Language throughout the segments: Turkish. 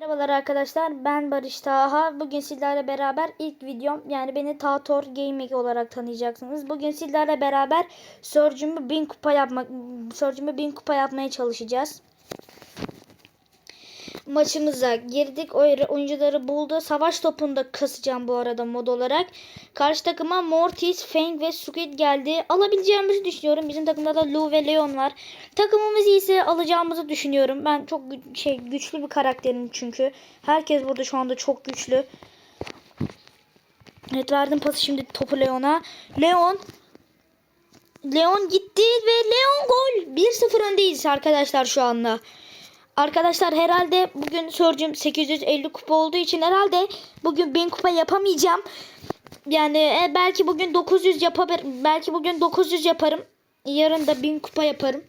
Merhabalar arkadaşlar ben Barış Taha. Bugün sizlerle beraber ilk videom yani beni Tator Gaming olarak tanıyacaksınız. Bugün sizlerle beraber Surge'ümü 1000 kupa yapmak Surge'ümü 1000 kupa yapmaya çalışacağız. Maçımıza girdik. Oyuncuları buldu. Savaş topunda kasacağım bu arada mod olarak. Karşı takıma Mortis, Fang ve Squid geldi. Alabileceğimizi düşünüyorum. Bizim takımda da Lu ve Leon var. Takımımız iyiyse alacağımızı düşünüyorum. Ben çok gü- şey güçlü bir karakterim çünkü. Herkes burada şu anda çok güçlü. Evet verdim pası şimdi topu Leon'a. Leon Leon gitti ve Leon gol. 1-0 öndeyiz arkadaşlar şu anda. Arkadaşlar herhalde bugün Surge'üm 850 kupa olduğu için herhalde bugün 1000 kupa yapamayacağım. Yani e, belki bugün 900 yapabilir. Belki bugün 900 yaparım. Yarın da 1000 kupa yaparım.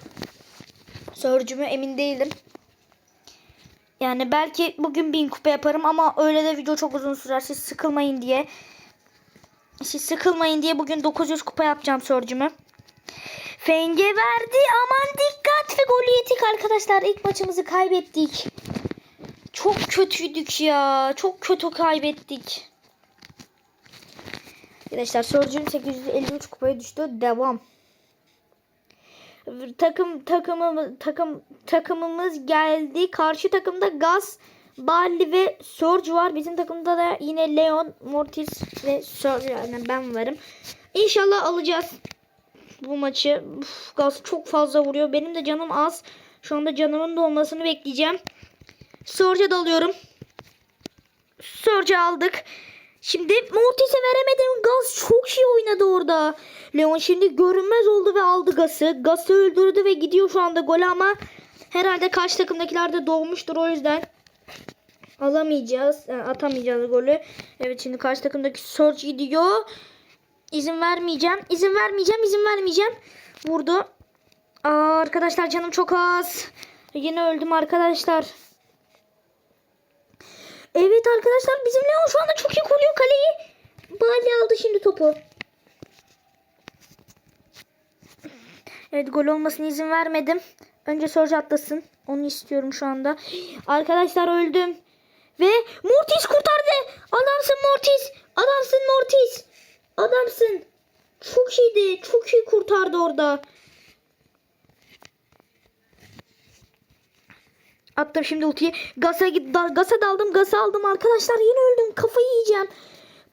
Surge'ümü emin değilim. Yani belki bugün 1000 kupa yaparım ama öyle de video çok uzun sürer. Siz sıkılmayın diye. Siz sıkılmayın diye bugün 900 kupa yapacağım Surge'ümü. Fenge verdi. Aman dikkat ve golü yedik arkadaşlar. İlk maçımızı kaybettik. Çok kötüydük ya. Çok kötü kaybettik. Arkadaşlar Surgeon 853 kupaya düştü. Devam. Takım takımımız takım takımımız geldi. Karşı takımda Gaz, Barley ve Surge var. Bizim takımda da yine Leon, Mortis ve Surge yani ben varım. İnşallah alacağız bu maçı. Uf, Gaz çok fazla vuruyor. Benim de canım az. Şu anda canımın dolmasını bekleyeceğim. Surge'a dalıyorum. Surge'ı aldık. Şimdi Mortis'e veremedim. Gaz çok iyi oynadı orada. Leon şimdi görünmez oldu ve aldı Gaz'ı. Gaz'ı öldürdü ve gidiyor şu anda gol ama herhalde karşı takımdakiler de doğmuştur o yüzden alamayacağız. Yani atamayacağız golü. Evet şimdi karşı takımdaki Surge gidiyor. İzin vermeyeceğim. İzin vermeyeceğim. izin vermeyeceğim. Vurdu. Aa, arkadaşlar canım çok az. Yine öldüm arkadaşlar. Evet arkadaşlar bizim Leon şu anda çok iyi koruyor kaleyi. Bali aldı şimdi topu. Evet gol olmasına izin vermedim. Önce Sorge atlasın. Onu istiyorum şu anda. Arkadaşlar öldüm. Ve Mortis kurtardı. Adamsın Mortis. Adamsın Mortis. Adamsın. Çok iyiydi. Çok iyi kurtardı orada. Attım şimdi ultiyi. Gasa, da, gasa daldım. Gasa aldım arkadaşlar. Yine öldüm. Kafayı yiyeceğim.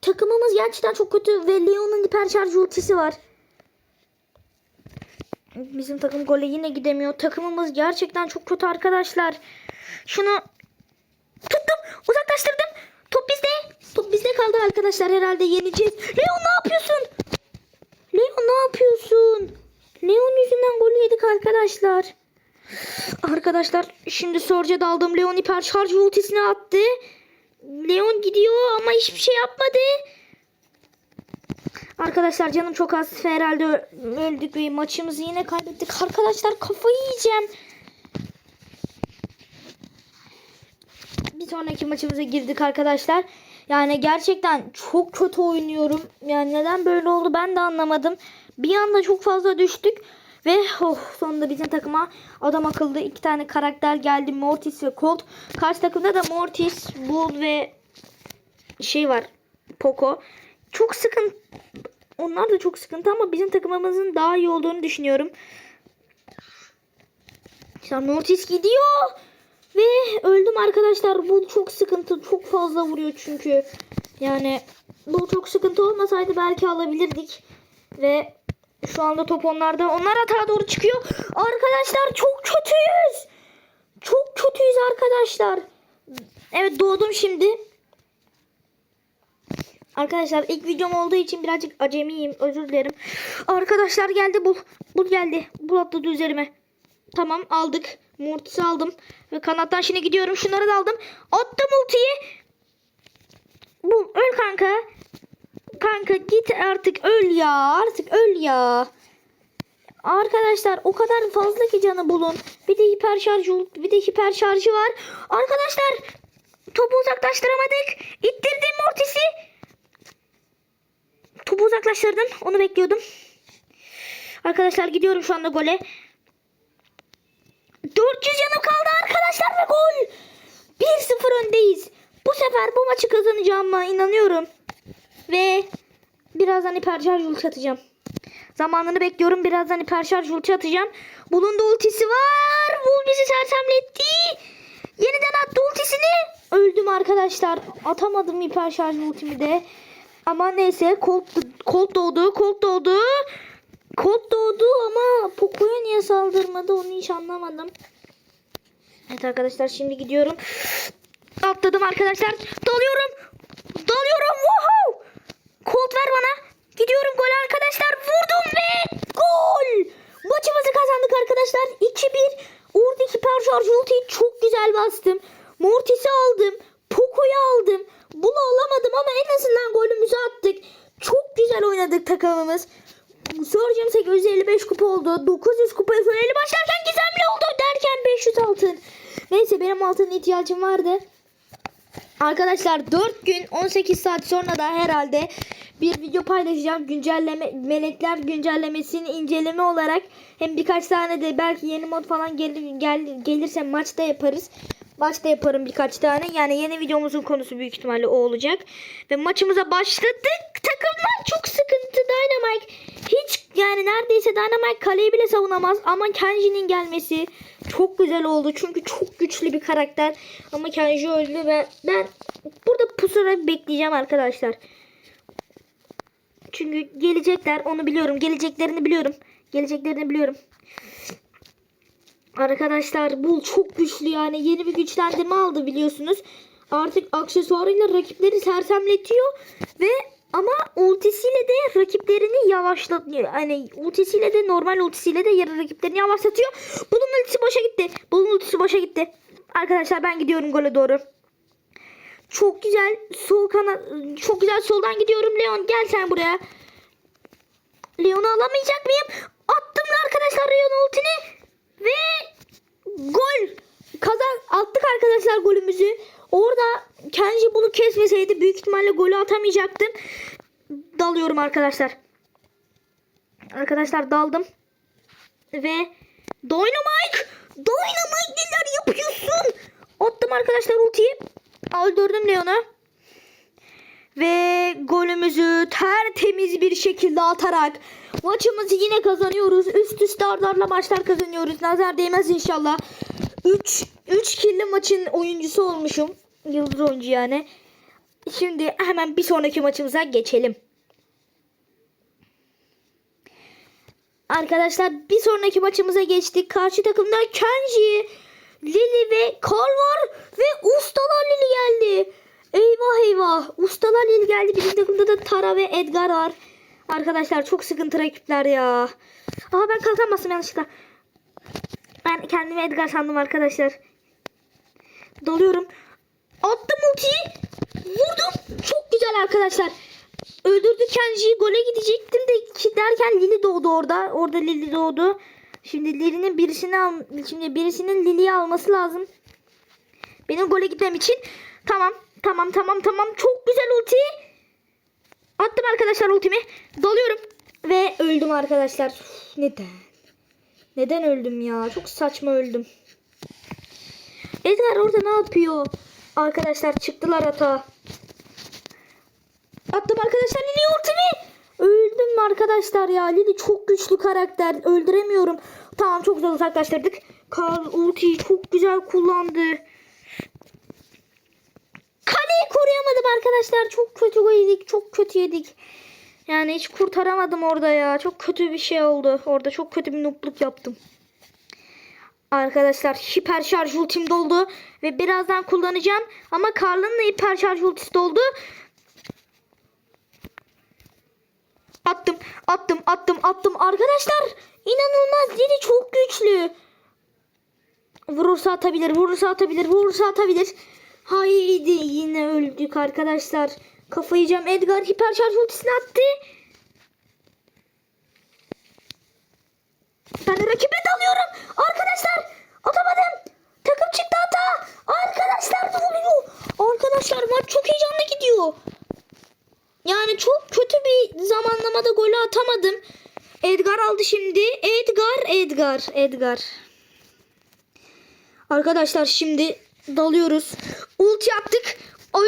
Takımımız gerçekten çok kötü. Ve Leon'un hiper şarj ultisi var. Bizim takım gole yine gidemiyor. Takımımız gerçekten çok kötü arkadaşlar. Şunu tuttum. Uzaklaştırdım. Top bizde. Top bizde kaldı arkadaşlar. Herhalde yeneceğiz. Leon ne yapıyorsun? Leon ne yapıyorsun? Leon yüzünden gol yedik arkadaşlar. Arkadaşlar şimdi Sorca daldım. Leon hiper şarj ultisini attı. Leon gidiyor ama hiçbir şey yapmadı. Arkadaşlar canım çok az. Herhalde öldük ve maçımızı yine kaybettik. Arkadaşlar kafayı yiyeceğim. Bir sonraki maçımıza girdik arkadaşlar. Yani gerçekten çok kötü oynuyorum. Yani neden böyle oldu ben de anlamadım. Bir anda çok fazla düştük. Ve oh, sonunda bizim takıma adam akıllı iki tane karakter geldi. Mortis ve Colt. Karşı takımda da Mortis, Bull ve şey var. Poco. Çok sıkıntı. Onlar da çok sıkıntı ama bizim takımımızın daha iyi olduğunu düşünüyorum. İşte Mortis gidiyor. Ve öldüm arkadaşlar. Bu çok sıkıntı. Çok fazla vuruyor çünkü. Yani bu çok sıkıntı olmasaydı belki alabilirdik. Ve şu anda top onlarda. Onlar hata doğru çıkıyor. Arkadaşlar çok kötüyüz. Çok kötüyüz arkadaşlar. Evet doğdum şimdi. Arkadaşlar ilk videom olduğu için birazcık acemiyim. Özür dilerim. Arkadaşlar geldi bul. Bul geldi. Bul atladı üzerime. Tamam aldık. Mortis'i aldım. Ve kanattan şimdi gidiyorum. Şunları da aldım. Attım ultiyi. Bu öl kanka. Kanka git artık öl ya. Artık öl ya. Arkadaşlar o kadar fazla ki canı bulun. Bir de hiper şarj bir de hiper şarjı var. Arkadaşlar topu uzaklaştıramadık. İttirdim Mortis'i. Topu uzaklaştırdım. Onu bekliyordum. Arkadaşlar gidiyorum şu anda gole. 400 canım kaldı arkadaşlar ve gol. 1-0 öndeyiz. Bu sefer bu maçı kazanacağıma inanıyorum. Ve birazdan hiperşarj ulti atacağım. Zamanını bekliyorum. Birazdan hiperşarj ulti atacağım. Bulun da ultisi var. Bul bizi sersemletti. Yeniden attı ultisini. Öldüm arkadaşlar. Atamadım hiperşarj ultimi de. Ama neyse Colt, Colt doğdu. Colt doğdu. Colt doğdu ama Poco'ya niye saldırmadı onu hiç anlamadım. Evet arkadaşlar şimdi gidiyorum. Atladım arkadaşlar. Dalıyorum. Dalıyorum. Woohoo! Colt ver bana. Gidiyorum gol arkadaşlar. Vurdum ve gol. Maçımızı kazandık arkadaşlar. 2-1. Oradaki hiperşarj ultiyi çok güzel bastım. Mortis'i aldım. Poco'yu aldım. Bunu alamadım ama en azından golümüzü attık. Çok güzel oynadık takımımız. Soracağım 855 kupa oldu. 900 kupaya süreli başlarken gizemli oldu derken 500 altın. Neyse benim altın ihtiyacım vardı. Arkadaşlar 4 gün 18 saat sonra da herhalde bir video paylaşacağım. Güncelleme melekler güncellemesini inceleme olarak hem birkaç tane de belki yeni mod falan gelir, gel, gelirse maçta yaparız. Maçta yaparım birkaç tane. Yani yeni videomuzun konusu büyük ihtimalle o olacak. Ve maçımıza başladık. Takımlar çok sıkıntı. Dynamite hiç yani neredeyse Dynamite kaleyi bile savunamaz. Ama Kenji'nin gelmesi çok güzel oldu. Çünkü çok güçlü bir karakter. Ama Kenji öldü ve ben burada pusura bekleyeceğim arkadaşlar. Çünkü gelecekler onu biliyorum. Geleceklerini biliyorum. Geleceklerini biliyorum. Arkadaşlar bu çok güçlü yani yeni bir güçlendirme aldı biliyorsunuz. Artık aksesuarıyla rakipleri sersemletiyor ve ama ultisiyle de rakiplerini yavaşlatıyor. Hani ultisiyle de normal ultisiyle de yarı rakiplerini yavaşlatıyor. Bunun ultisi boşa gitti. Bunun ultisi boşa gitti. Arkadaşlar ben gidiyorum gole doğru. Çok güzel sol kana çok güzel soldan gidiyorum Leon gel sen buraya. Leon'u alamayacak mıyım? Attım arkadaşlar Leon ultini ve gol kazan attık arkadaşlar golümüzü. Orada Kenji bunu kesmeseydi büyük ihtimalle golü atamayacaktım. Dalıyorum arkadaşlar. Arkadaşlar daldım. Ve Dynamite! Dynamite neler yapıyorsun? Attım arkadaşlar ultiyi. Öldürdüm Leon'u. Ve golümüzü tertemiz bir şekilde atarak maçımızı yine kazanıyoruz. Üst üste ardarla maçlar kazanıyoruz. Nazar değmez inşallah. 3 3 killi maçın oyuncusu olmuşum. Yıldız oyuncu yani. Şimdi hemen bir sonraki maçımıza geçelim. Arkadaşlar bir sonraki maçımıza geçtik. Karşı takımda Kenji, Lily ve Carl var ve Ustalar Lily geldi. Eyvah eyvah. Ustalar Lily geldi. Bizim takımda da Tara ve Edgar var. Arkadaşlar çok sıkıntı rakipler ya. Aa ben kalkan bastım yanlışlıkla. Ben kendimi Edgar sandım arkadaşlar. Dalıyorum. Attım ultiyi. Vurdum. Çok güzel arkadaşlar. Öldürdük Kenji'yi. Gole gidecektim de derken Lili doğdu orada. Orada Lili doğdu. Şimdi Lili'nin birisini al şimdi birisinin Lili'yi alması lazım. Benim gole gitmem için. Tamam. Tamam tamam tamam. Çok güzel ulti. Attım arkadaşlar ultimi. Dalıyorum. Ve öldüm arkadaşlar. Neden? Neden öldüm ya? Çok saçma öldüm. Edgar orada ne yapıyor? Arkadaşlar çıktılar hata. Attım arkadaşlar Lili ultimi. Öldüm arkadaşlar ya. Lili çok güçlü karakter. Öldüremiyorum. Tamam çok güzel uzaklaştırdık. Karl ultiyi çok güzel kullandı. Koruyamadım arkadaşlar. Çok kötü yedik. Çok kötü yedik. Yani hiç kurtaramadım orada ya. Çok kötü bir şey oldu. Orada çok kötü bir nupluk yaptım. Arkadaşlar hiper şarj ultim doldu. Ve birazdan kullanacağım. Ama Karl'ın da hiper şarj ultisi doldu. Attım, attım, attım, attım. Arkadaşlar inanılmaz. Lili çok güçlü. Vurursa atabilir, vurursa atabilir, vurursa atabilir. Haydi yine öldük arkadaşlar. Kafayı yiyeceğim. Edgar hiper şarj ultisini attı. Ben rakibe dalıyorum. Arkadaşlar atamadım. Takım çıktı hata. Arkadaşlar ne oluyor? Arkadaşlar maç çok heyecanlı gidiyor. Yani çok kötü bir zamanlamada golü atamadım. Edgar aldı şimdi. Edgar, Edgar, Edgar. Arkadaşlar şimdi dalıyoruz.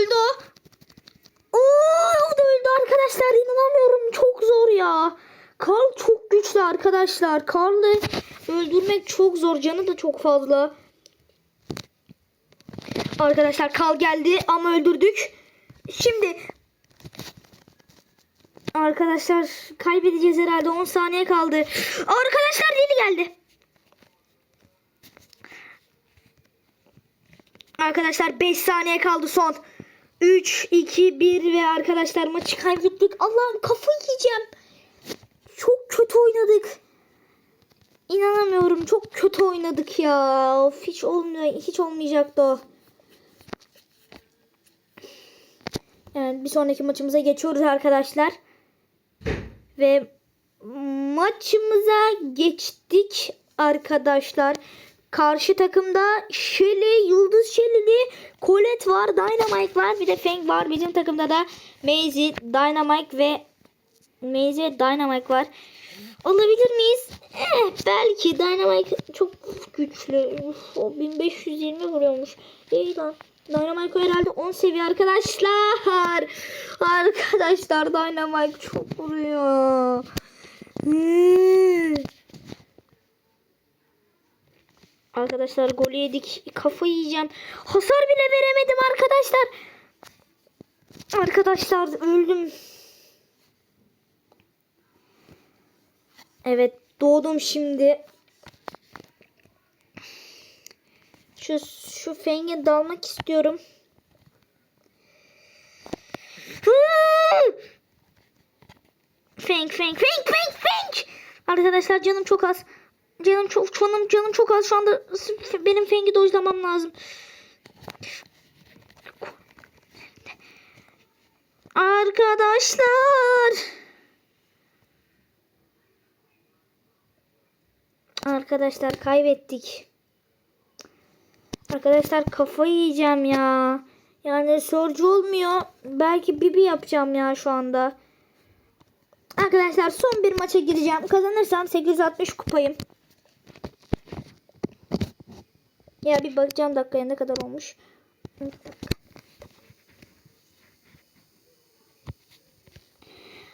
Öldü o. Oo, öldü arkadaşlar. İnanamıyorum. Çok zor ya. Karl çok güçlü arkadaşlar. Karl'ı öldürmek çok zor. Canı da çok fazla. Arkadaşlar Karl geldi ama öldürdük. Şimdi Arkadaşlar kaybedeceğiz herhalde 10 saniye kaldı. Arkadaşlar yeni geldi. Arkadaşlar 5 saniye kaldı son. 3, 2, 1 ve arkadaşlar maçı kaybettik. Allah'ım kafayı yiyeceğim. Çok kötü oynadık. İnanamıyorum çok kötü oynadık ya. Of, hiç olmuyor, hiç olmayacaktı o. Evet, bir sonraki maçımıza geçiyoruz arkadaşlar. Ve maçımıza geçtik arkadaşlar. Karşı takımda Shelly, Yıldız Shelly'li Colette var, Dynamite var, bir de Fang var. Bizim takımda da Maisie, Dynamite ve Maisie ve Dynamite var. Alabilir miyiz? Eh, belki Dynamite çok güçlü. O 1520 vuruyormuş. İyi lan. Dynamite herhalde 10 seviye arkadaşlar. Arkadaşlar Dynamite çok vuruyor. Hmm. Arkadaşlar gol yedik. Kafayı yiyeceğim. Hasar bile veremedim arkadaşlar. Arkadaşlar öldüm. Evet doğdum şimdi. Şu şu fenge dalmak istiyorum. Feng feng feng feng feng. Arkadaşlar canım çok az. Canım çok canım canım çok az şu anda benim fengi dojlamam lazım. Arkadaşlar. Arkadaşlar kaybettik. Arkadaşlar kafayı yiyeceğim ya. Yani sorucu olmuyor. Belki bibi yapacağım ya şu anda. Arkadaşlar son bir maça gireceğim. Kazanırsam 860 kupayım. Ya bir bakacağım dakikaya ne kadar olmuş.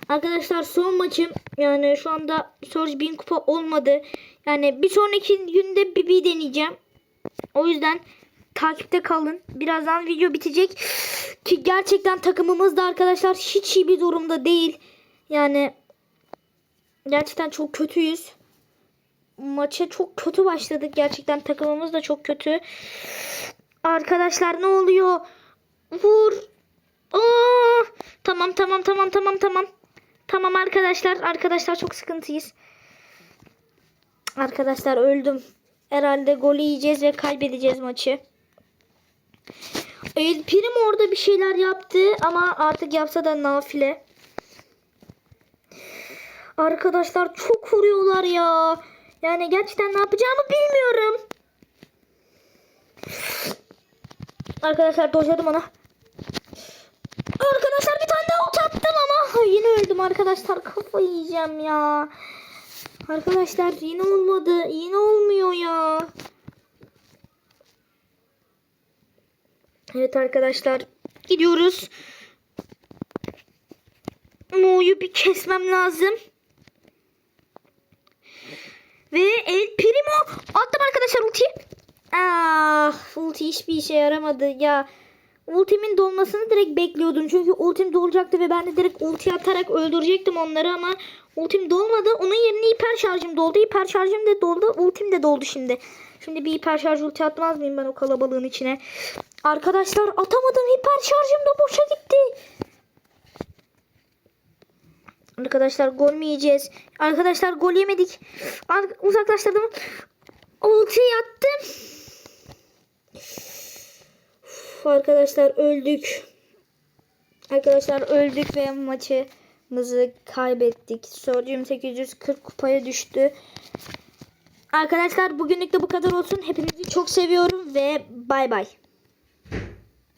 Arkadaşlar son maçım yani şu anda Surge 1000 kupa olmadı. Yani bir sonraki günde BB deneyeceğim. O yüzden takipte kalın. Birazdan video bitecek. Ki gerçekten takımımız da arkadaşlar hiç iyi bir durumda değil. Yani gerçekten çok kötüyüz. Maça çok kötü başladık. Gerçekten takımımız da çok kötü. Arkadaşlar ne oluyor? Vur. Aa! Tamam tamam tamam tamam tamam. Tamam arkadaşlar. Arkadaşlar çok sıkıntıyız. Arkadaşlar öldüm. Herhalde golü yiyeceğiz ve kaybedeceğiz maçı. El Prim orada bir şeyler yaptı ama artık yapsa da nafile. Arkadaşlar çok vuruyorlar ya. Yani gerçekten ne yapacağımı bilmiyorum. Arkadaşlar dojladım ona. Arkadaşlar bir tane daha ult attım ama yine öldüm arkadaşlar. Kafayı yiyeceğim ya. Arkadaşlar yine olmadı. Yine olmuyor ya. Evet arkadaşlar gidiyoruz. Mo'yu bir kesmem lazım. Ve El Primo attım arkadaşlar ultiyi. Ah ulti hiçbir işe yaramadı ya. Ultimin dolmasını direkt bekliyordum. Çünkü ultim dolacaktı ve ben de direkt ulti atarak öldürecektim onları ama ultim dolmadı. Onun yerine hiper şarjım doldu. Hiper şarjım da doldu. Ultim de doldu şimdi. Şimdi bir hiper şarj ulti atmaz mıyım ben o kalabalığın içine? Arkadaşlar atamadım. Hiper şarjım da boşa gitti. Arkadaşlar gol mü yiyeceğiz? Arkadaşlar gol yemedik. Uzaklaştırdım. Ulti attım. Uf, arkadaşlar öldük. Arkadaşlar öldük ve maçımızı kaybettik. Sorcum 840 kupaya düştü. Arkadaşlar bugünlük de bu kadar olsun. Hepinizi çok seviyorum ve bay bay.